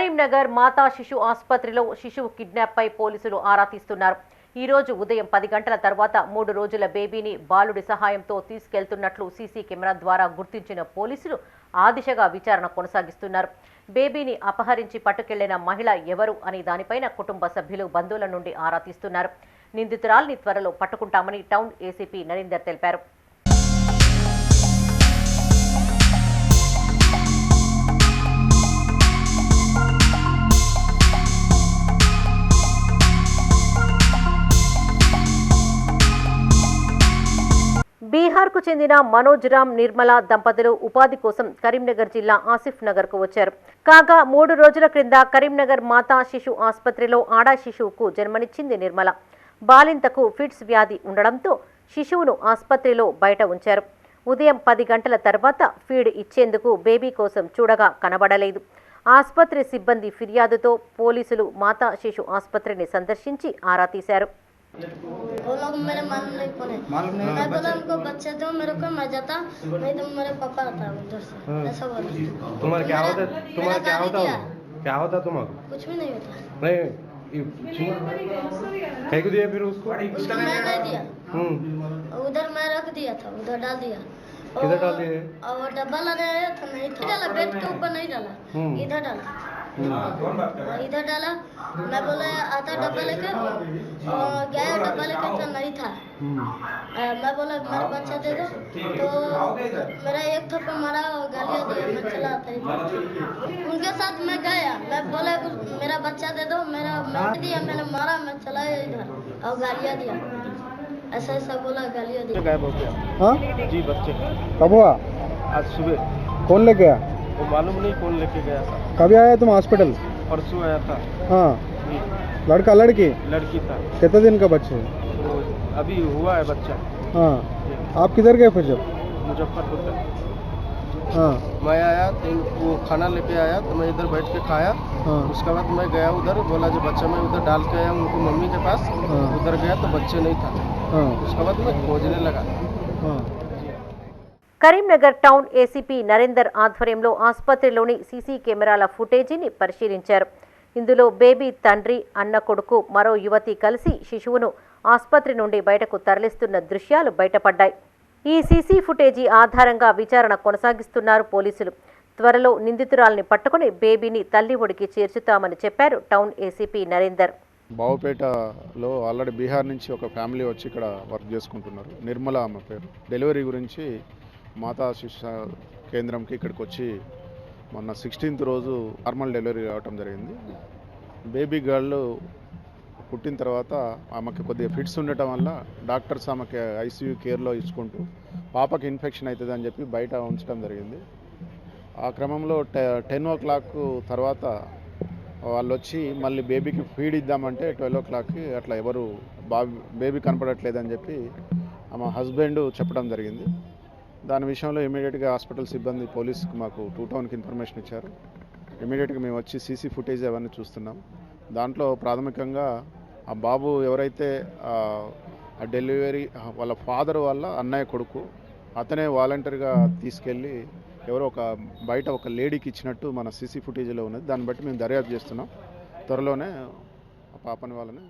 కరీంనగర్ మాతా శిశు ఆసుపత్రిలో శిశువు కిడ్నాప్ పై పోలీసులు ఆరా తీస్తున్నారు. ఈ రోజు ఉదయం పది గంటల తర్వాత మూడు రోజుల బేబీని బాలుడి సహాయంతో తీసుకెళ్తున్నట్లు సీసీ కెమెరా ద్వారా గుర్తించిన పోలీసులు ఆ దిశగా విచారణ కొనసాగిస్తున్నారు. బేబీని అపహరించి పట్టుకెళ్ళిన మహిళ ఎవరు అనే దానిపైన కుటుంబ సభ్యులు బంధువుల నుండి ఆరా తీస్తున్నారు. నిందితురాల్ని త్వరలో పట్టుకుంటామని టౌన్ ఏసీపీ నరేందర్ తెలిపారు. బీహార్కు చెందిన మనోజ్ రామ్ నిర్మల దంపతులు ఉపాధి కోసం కరీంనగర్ జిల్లా ఆసిఫ్ నగర్కు వచ్చారు. కాగా మూడు రోజుల క్రింద కరీంనగర్ మాతా శిశు ఆసుపత్రిలో ఆడా శిశువుకు జన్మనిచ్చింది నిర్మల. బాలింతకు ఫిట్స్ వ్యాధి ఉండడంతో శిశువును ఆసుపత్రిలో బయట ఉంచారు. ఉదయం పది గంటల తర్వాత ఫీడ్ ఇచ్చేందుకు బేబీ కోసం చూడగా కనబడలేదు. ఆసుపత్రి సిబ్బంది ఫిర్యాదుతో పోలీసులు మాతా శిశు ఆసుపత్రిని సందర్శించి ఆరా తీశారు. वो लोग मेरे मालूम नहीं मालूम नहीं मैं बोला उनको बच्चे दो मेरे को मैं जाता नहीं तो मेरे पापा आता उधर से। हाँ। ऐसा बोला। तुम्हारा क्या होता तुम्हारा क्या होता क्या होता तुम्हारा? कुछ भी नहीं होता। नहीं फेंक दिया फिर उसको। उसको मैं नहीं दिया। हम्म। उधर मैं रख दिया था उधर डाल दिया। किधर डाल दिए? और डब्बा लाने आया था नहीं था डाला बेड के ऊपर नहीं डाला। हम्म। इधर डाला। इधर डाला। मैं बोला आता डब्बा लेकर और गया डब्बा लेकर तो नहीं था। हम्म। मैं बोला मेरा बच्चा दे दो। तो मेरा एक थप्पड़ मारा और गालियाँ दिया मैं चला आता ही। उनके साथ मैं गया। मैं बोला "उस- मेरा बच्चा दे दो मेरा मैं दिया मैंने मारा मैं चला इधर और गालियाँ दिया। ऐसा ऐसा बोला गालियाँ दिया गायब हो गया। हाँ? जी बच्चे। कब हुआ? आज सुबह। कौन ले गया वो मालूम नहीं कौन लेके गया था। कभी आया तुम हॉस्पिटल परसों आया था। हाँ। लड़का लड़की? लड़की था। कितने दिन का बच्चे अभी हुआ है बच्चा। हाँ। आप किधर गए फिर जब? मुजफ्फरपुर तक। हाँ। मैं आया तो वो खाना लेके आया तो मैं इधर बैठ के खाया। हाँ। उसके बाद मैं गया उधर बोला जो बच्चा मैं उधर डाल के आया उनको मम्मी के पास हाँ। उधर गया तो बच्चे नहीं था हाँ। उसके बाद मैं खोजने लगा। हाँ। కరీంనగర్ టౌన్ ఏసీపీ నరేందర్ ఆధ్వర్యంలో ఆసుపత్రిలోని సీసీ కెమెరాల ఫుటేజీని పరిశీలించారు. ఇందులో బేబీ తండ్రి అన్న కొడుకు మరో యువతి కలిసి శిశువును ఆసుపత్రి నుండి బయటకు తరలిస్తున్న దృశ్యాలు బయటపడ్డాయి. ఈ సీసీ ఫుటేజీ ఆధారంగా విచారణ కొనసాగిస్తున్నారు పోలీసులు. త్వరలో నిందితురాల్ని పట్టుకుని బేబీని తల్లి ఒడికి చేర్చుతామని చెప్పారు టౌన్ ఏసీపీ నరేందర్. బావుపేటలో ఆల్రెడీ బీహార్ నుంచి ఒక ఫ్యామిలీ వచ్చి ఇక్కడ వర్క్ చేసుకుంటున్నారు. నిర్మల ఆమె పేరు. డెలివరీ గురించి మాతా శిక్ష కేంద్రంకి ఇక్కడికి వచ్చి మొన్న సిక్స్టీన్త్ రోజు నార్మల్ డెలివరీ కావటం జరిగింది. బేబీ గర్ల్ పుట్టిన తర్వాత ఆమెకి కొద్దిగా ఫిట్స్ ఉండటం వల్ల డాక్టర్స్ ఆమెకి ఐసీయూ కేర్లో ఇచ్చుకుంటూ పాపకి ఇన్ఫెక్షన్ అవుతుంది అని చెప్పి బయట ఉంచడం జరిగింది. ఆ క్రమంలో టె టెన్ ఓ క్లాక్ తర్వాత వాళ్ళు వచ్చి మళ్ళీ బేబీకి ఫీడ్ ఇద్దామంటే ట్వెల్వ్ ఓ క్లాక్కి అట్లా ఎవరు బాబీ బేబీ కనపడట్లేదని చెప్పి ఆమె హస్బెండ్ చెప్పడం జరిగింది. దాని విషయంలో ఇమీడియట్గా హాస్పిటల్ సిబ్బంది పోలీస్కి మాకు టూ టౌన్కి ఇన్ఫర్మేషన్ ఇచ్చారు. ఇమీడియట్గా మేము వచ్చి సీసీ ఫుటేజ్ అవన్నీ చూస్తున్నాం. దాంట్లో ప్రాథమికంగా ఆ బాబు ఎవరైతే ఆ ఆ డెలివరీ వాళ్ళ ఫాదర్ వాళ్ళ అన్నయ్య కొడుకు అతనే వాలంటరీగా తీసుకెళ్ళి ఎవరో ఒక బయట ఒక లేడీకి ఇచ్చినట్టు మన సీసీ ఫుటేజ్లో ఉన్నది. దాన్ని బట్టి మేము దర్యాప్తు చేస్తున్నాం. త్వరలోనే ఆ పాపని వాళ్ళని